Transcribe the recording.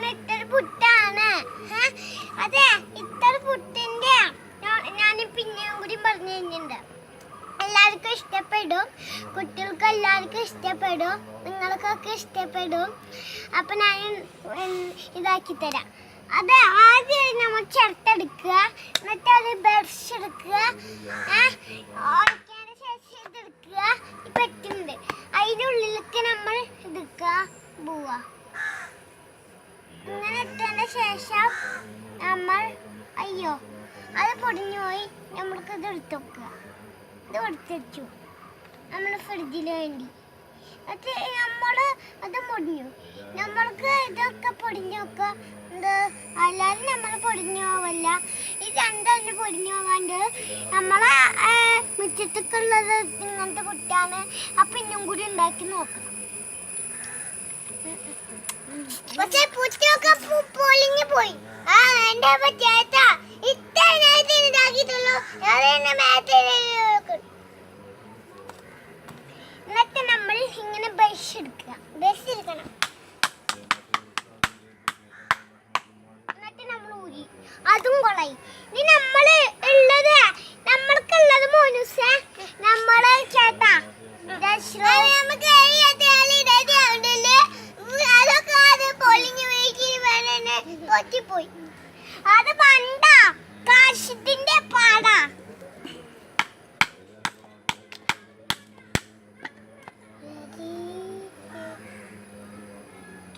കാരണം ഇത്ര പുട്ടാണ്? അതെ ഇത്ര പുട്ടിന്റെ. ഞാൻ പിന്നെയും കൂടി പറഞ്ഞു കഴിഞ്ഞിട്ടുണ്ട് എല്ലാവർക്കും ഇഷ്ടപ്പെടും. കുട്ടികൾക്ക് എല്ലാവർക്കും ഇഷ്ടപ്പെടും. നിങ്ങൾക്കൊക്കെ ഇഷ്ടപ്പെടും. അപ്പൊ ഞാൻ ഇതാക്കി തരാം. അത് ആദ്യം നമ്മൾ ചിരട്ടെടുക്കുക എന്നിട്ട് അത് ബ്രഷ് എടുക്കുക. ഉണക്കിയതിന് ശേഷം ഇതെടുക്കുക ഈ പെട്ടിണ്ട് അതിന്റെ ഉള്ളിലേക്ക് നമ്മൾ എടുക്കുക പോവുക ഇങ്ങനെ ഇട്ടതിന് ശേഷം നമ്മൾ അയ്യോ അത് പൊടിഞ്ഞു നമ്മൾക്ക് ഇത് എടുത്തു വെക്കുക. ഇത് എടുത്തു നമ്മൾ ഫ്രിഡ്ജിൽ വേണ്ടി. എന്നിട്ട് നമ്മൾ അത് പൊടിഞ്ഞു. നമ്മൾക്ക് ഇതൊക്കെ പൊടിഞ്ഞൊക്കെ എന്ത്? അല്ലാതെ നമ്മൾ പൊടിഞ്ഞു ഈ രണ്ടെണ്ണം പൊടിഞ്ഞു പോവാണ്ട് നമ്മളെ മുറ്റത്തേക്കുള്ളത് ഇങ്ങനത്തെ കുട്ടിയാണ് അപ്പം ഇന്നും കൂടി ഉണ്ടാക്കി നോക്കണം. പക്ഷെ പുറ്റൊക്കെ പൊളിഞ്ഞു പോയി. ആ എന്റെ ചേട്ട ഇത്ര എന്നിട്ട് നമ്മൾ ഇങ്ങനെ ബ്രഷ് എടുക്കുക. ബ്രഷ് എടുക്കണം. നമ്മൾ അതും കൊളായി. ഇനി നമ്മൾ ഉള്ളത് നമ്മൾക്കുള്ളത് മോനുസേ നമ്മളെ ചേട്ടാ നമുക്ക് അതൊക്കെ അത് പൊളിഞ്ഞു വീട്ടിൽ പോയി. അത് പണ്ടാ